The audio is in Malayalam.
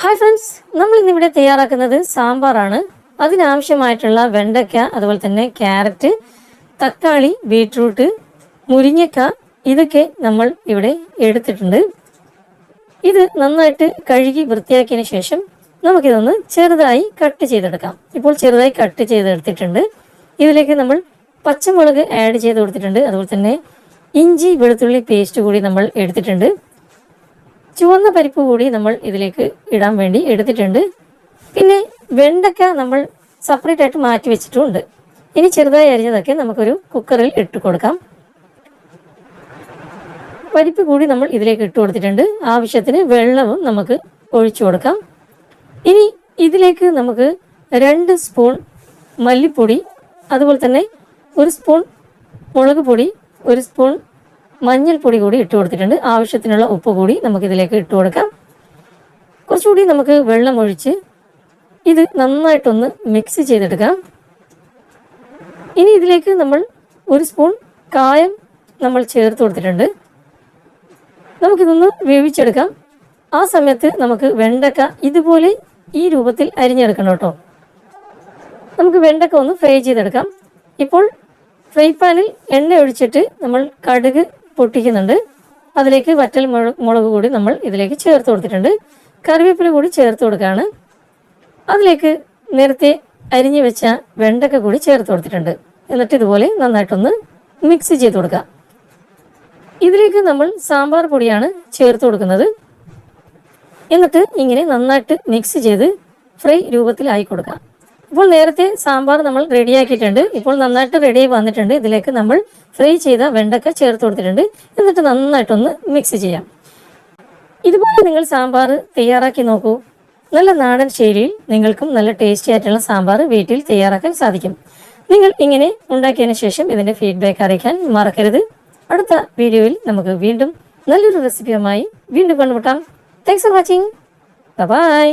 ഹായ് ഫ്രണ്ട്സ് നമ്മൾ ഇന്നിവിടെ തയ്യാറാക്കുന്നത് സാമ്പാറാണ്. അതിനാവശ്യമായിട്ടുള്ള വെണ്ടയ്ക്ക അതുപോലെ തന്നെ ക്യാരറ്റ് തക്കാളി ബീട്രൂട്ട് മുരിങ്ങക്ക ഇതൊക്കെ നമ്മൾ ഇവിടെ എടുത്തിട്ടുണ്ട്. ഇത് നന്നായിട്ട് കഴുകി വൃത്തിയാക്കിയതിന് ശേഷം നമുക്കിതൊന്ന് ചെറുതായി കട്ട് ചെയ്തെടുക്കാം. ഇപ്പോൾ ചെറുതായി കട്ട് ചെയ്തെടുത്തിട്ടുണ്ട്. ഇതിലേക്ക് നമ്മൾ പച്ചമുളക് ആഡ് ചെയ്ത് കൊടുത്തിട്ടുണ്ട്. അതുപോലെ തന്നെ ഇഞ്ചി വെളുത്തുള്ളി പേസ്റ്റ് കൂടി നമ്മൾ എടുത്തിട്ടുണ്ട്. ചുവന്ന പരിപ്പ് കൂടി നമ്മൾ ഇതിലേക്ക് ഇടാൻ വേണ്ടി എടുത്തിട്ടുണ്ട്. പിന്നെ വെണ്ടക്ക നമ്മൾ സെപ്പറേറ്റ് ആയിട്ട് മാറ്റി വെച്ചിട്ടുണ്ട്. ഇനി ചെറുതായി അരിഞ്ഞതൊക്കെ നമുക്കൊരു കുക്കറിൽ ഇട്ട് കൊടുക്കാം. പരിപ്പ് കൂടി നമ്മൾ ഇതിലേക്ക് ഇട്ട് കൊടുത്തിട്ടുണ്ട്. ആവശ്യത്തിന് വെള്ളവും നമുക്ക് ഒഴിച്ചു കൊടുക്കാം. ഇനി ഇതിലേക്ക് നമുക്ക് രണ്ട് സ്പൂൺ മല്ലിപ്പൊടി അതുപോലെ തന്നെ ഒരു സ്പൂൺ മുളക് പൊടി ഒരു സ്പൂൺ മഞ്ഞൾപ്പൊടി കൂടി ഇട്ട് കൊടുത്തിട്ടുണ്ട്. ആവശ്യത്തിനുള്ള ഉപ്പ് കൂടി നമുക്ക് ഇതിലേക്ക് ഇട്ട് കൊടുക്കാം. കുറച്ചുകൂടി നമുക്ക് വെള്ളം ഒഴിച്ച് ഇത് നന്നായിട്ടൊന്ന് മിക്സ് ചെയ്തെടുക്കാം. ഇനി ഇതിലേക്ക് നമ്മൾ ഒരു സ്പൂൺ കായം നമ്മൾ ചേർത്ത് കൊടുത്തിട്ടുണ്ട്. നമുക്കിതൊന്ന് വേവിച്ചെടുക്കാം. ആ സമയത്ത് നമുക്ക് വെണ്ടക്ക ഇതുപോലെ ഈ രൂപത്തിൽ അരിഞ്ഞെടുക്കണം കേട്ടോ. നമുക്ക് വെണ്ടക്ക ഒന്ന് ഫ്രൈ ചെയ്തെടുക്കാം. ഇപ്പോൾ ഫ്രൈ പാനിൽ എണ്ണ ഒഴിച്ചിട്ട് നമ്മൾ കടുക് പൊട്ടിക്കുന്നുണ്ട്. അതിലേക്ക് വറ്റൽ മുളക് കൂടി നമ്മൾ ഇതിലേക്ക് ചേർത്ത് കൊടുത്തിട്ടുണ്ട്. കറിവേപ്പില കൂടി ചേർത്ത് കൊടുക്കുകയാണ് അതിലേക്ക് നേരത്തെ അരിഞ്ഞു വെച്ച വെണ്ടക്ക കൂടി ചേർത്ത് കൊടുത്തിട്ടുണ്ട്. എന്നിട്ട് ഇതുപോലെ നന്നായിട്ടൊന്ന് മിക്സ് ചെയ്ത് കൊടുക്കുക ഇതിലേക്ക് നമ്മൾ സാമ്പാർ പൊടിയാണ് ചേർത്ത് കൊടുക്കുന്നത്. എന്നിട്ട് ഇങ്ങനെ നന്നായിട്ട് മിക്സ് ചെയ്ത് ഫ്രൈ രൂപത്തിലായി കൊടുക്കാം. ഇപ്പോൾ നേരത്തെ സാമ്പാർ നമ്മൾ റെഡിയാക്കിയിട്ടുണ്ട് ഇപ്പോൾ നന്നായിട്ട് റെഡി വന്നിട്ടുണ്ട്. ഇതിലേക്ക് നമ്മൾ ഫ്രൈ ചെയ്ത വെണ്ടക്ക ചേർത്ത് കൊടുത്തിട്ടുണ്ട്. എന്നിട്ട് നന്നായിട്ടൊന്ന് മിക്സ് ചെയ്യാം. ഇതുപോലെ നിങ്ങൾ സാമ്പാർ തയ്യാറാക്കി നോക്കൂ. നല്ല നാടൻ ശൈലിയിൽ നിങ്ങൾക്കും നല്ല ടേസ്റ്റി ആയിട്ടുള്ള സാമ്പാർ വീട്ടിൽ തയ്യാറാക്കാൻ സാധിക്കും. നിങ്ങൾ ഇങ്ങനെ ഉണ്ടാക്കിയതിന് ശേഷം ഇതിന്റെ ഫീഡ്ബാക്ക് അറിയിക്കാൻ മറക്കരുത്. അടുത്ത വീഡിയോയിൽ നമുക്ക് വീണ്ടും നല്ലൊരു റെസിപ്പിയുമായി വീണ്ടും കണ്ടുമുട്ടാം. Thanks for watching bye